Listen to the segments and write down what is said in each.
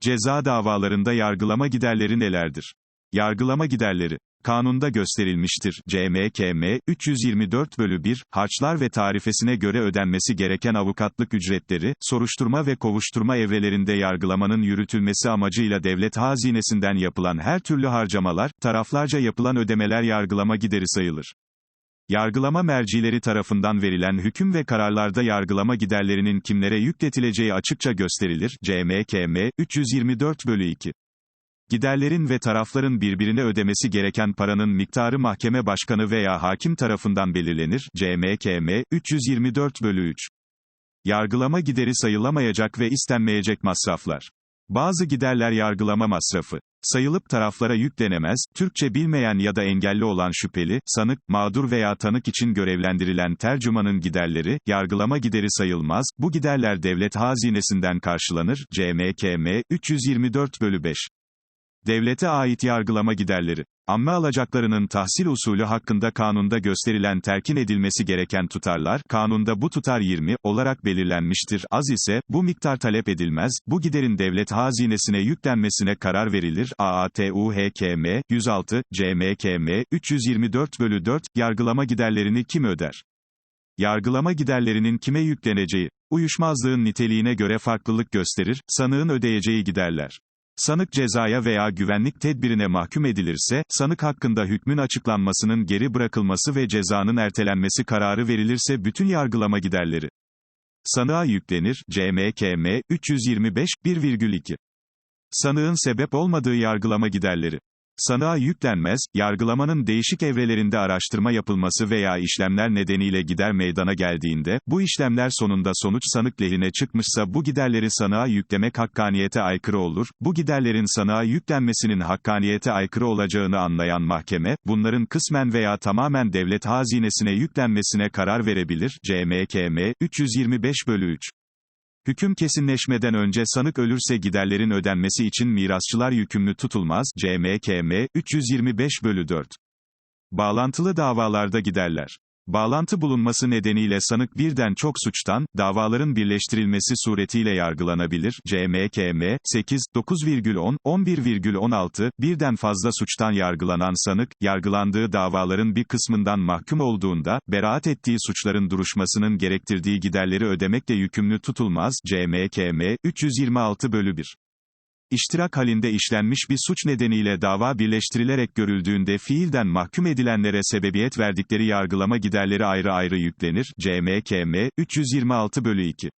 Ceza davalarında yargılama giderleri nelerdir? Yargılama giderleri. Kanunda gösterilmiştir. CMKM, 324 bölü 1, harçlar ve tarifesine göre ödenmesi gereken avukatlık ücretleri, soruşturma ve kovuşturma evrelerinde yargılamanın yürütülmesi amacıyla devlet hazinesinden yapılan her türlü harcamalar, taraflarca yapılan ödemeler yargılama gideri sayılır. Yargılama mercileri tarafından verilen hüküm ve kararlarda yargılama giderlerinin kimlere yükletileceği açıkça gösterilir. CMKM, 324 bölü 2. Giderlerin ve tarafların birbirine ödemesi gereken paranın miktarı mahkeme başkanı veya hakim tarafından belirlenir. CMKM, 324 bölü 3. Yargılama gideri sayılamayacak ve istenmeyecek masraflar. Bazı giderler yargılama masrafı. Sayılıp taraflara yüklenemez, Türkçe bilmeyen ya da engelli olan şüpheli, sanık, mağdur veya tanık için görevlendirilen tercümanın giderleri, yargılama gideri sayılmaz, bu giderler devlet hazinesinden karşılanır, CMKM, 324 bölü 5. Devlete ait yargılama giderleri. Amme alacaklarının tahsil usulü hakkında kanunda gösterilen terkin edilmesi gereken tutarlar, kanunda bu tutar 20 olarak belirlenmiştir. Az ise, bu miktar talep edilmez, bu giderin devlet hazinesine yüklenmesine karar verilir. AATUHKM, 106, CMKM, 324 bölü 4, yargılama giderlerini kim öder? Yargılama giderlerinin kime yükleneceği, uyuşmazlığın niteliğine göre farklılık gösterir, sanığın ödeyeceği giderler. Sanık cezaya veya güvenlik tedbirine mahkum edilirse, sanık hakkında hükmün açıklanmasının geri bırakılması ve cezanın ertelenmesi kararı verilirse bütün yargılama giderleri sanığa yüklenir. CMKM 325 1,2 Sanığın sebep olmadığı yargılama giderleri Sanığa yüklenmez, yargılamanın değişik evrelerinde araştırma yapılması veya işlemler nedeniyle gider meydana geldiğinde, bu işlemler sonunda sonuç sanık lehine çıkmışsa bu giderleri sanığa yüklemek hakkaniyete aykırı olur, bu giderlerin sanığa yüklenmesinin hakkaniyete aykırı olacağını anlayan mahkeme, bunların kısmen veya tamamen devlet hazinesine yüklenmesine karar verebilir, CMKM, 325 bölü 3. Hüküm kesinleşmeden önce sanık ölürse giderlerin ödenmesi için mirasçılar yükümlü tutulmaz. CMKM 325 bölü 4. Bağlantılı davalarda giderler. Bağlantı bulunması nedeniyle sanık birden çok suçtan, davaların birleştirilmesi suretiyle yargılanabilir. CMKM, 8, 9,10, 11,16, birden fazla suçtan yargılanan sanık, yargılandığı davaların bir kısmından mahkum olduğunda, beraat ettiği suçların duruşmasının gerektirdiği giderleri ödemekle yükümlü tutulmaz. CMKM, 326 bölü 1. İştirak halinde işlenmiş bir suç nedeniyle dava birleştirilerek görüldüğünde fiilden mahkum edilenlere sebebiyet verdikleri yargılama giderleri ayrı ayrı yüklenir. CMKM, 326 bölü 2.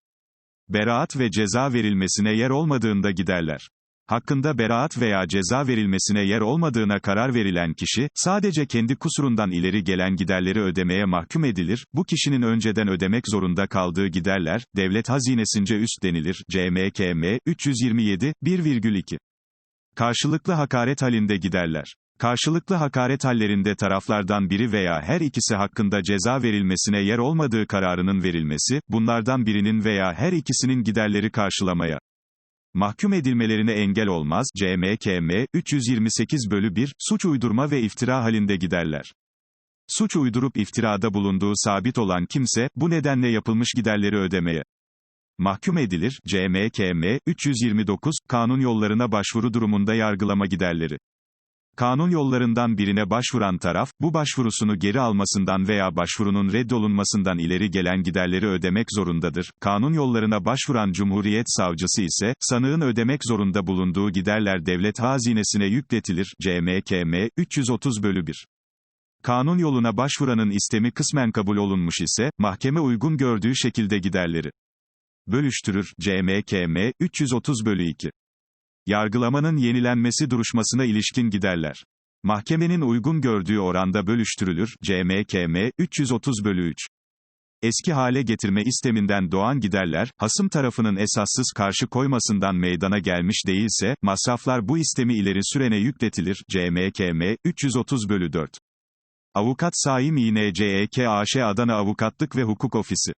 Beraat ve ceza verilmesine yer olmadığında giderler hakkında beraat veya ceza verilmesine yer olmadığına karar verilen kişi, sadece kendi kusurundan ileri gelen giderleri ödemeye mahkum edilir, bu kişinin önceden ödemek zorunda kaldığı giderler, devlet hazinesince üst denilir, CMKM, 327, 1,2. Karşılıklı hakaret halinde giderler. Karşılıklı hakaret hallerinde taraflardan biri veya her ikisi hakkında ceza verilmesine yer olmadığı kararının verilmesi, bunlardan birinin veya her ikisinin giderleri karşılamaya mahkum edilmelerine engel olmaz. CMKM 328 bölü 1 suç uydurma ve iftira halinde giderler. Suç uydurup iftirada bulunduğu sabit olan kimse bu nedenle yapılmış giderleri ödemeye mahkum edilir. CMKM 329 kanun yollarına başvuru durumunda yargılama giderleri Kanun yollarından birine başvuran taraf, bu başvurusunu geri almasından veya başvurunun reddolunmasından ileri gelen giderleri ödemek zorundadır. Kanun yollarına başvuran Cumhuriyet Savcısı ise, sanığın ödemek zorunda bulunduğu giderler devlet hazinesine yükletilir. CMKM, 330 bölü 1. Kanun yoluna başvuranın istemi kısmen kabul olunmuş ise, mahkeme uygun gördüğü şekilde giderleri bölüştürür. CMKM, 330 bölü 2. Yargılamanın yenilenmesi duruşmasına ilişkin giderler. Mahkemenin uygun gördüğü oranda bölüştürülür. CMKM 330 bölü 3. Eski hale getirme isteminden doğan giderler, hasım tarafının esassız karşı koymasından meydana gelmiş değilse, masraflar bu istemi ileri sürene yükletilir. CMKM 330 bölü 4. Avukat Saim İNCEK AŞ Adana Avukatlık ve Hukuk Ofisi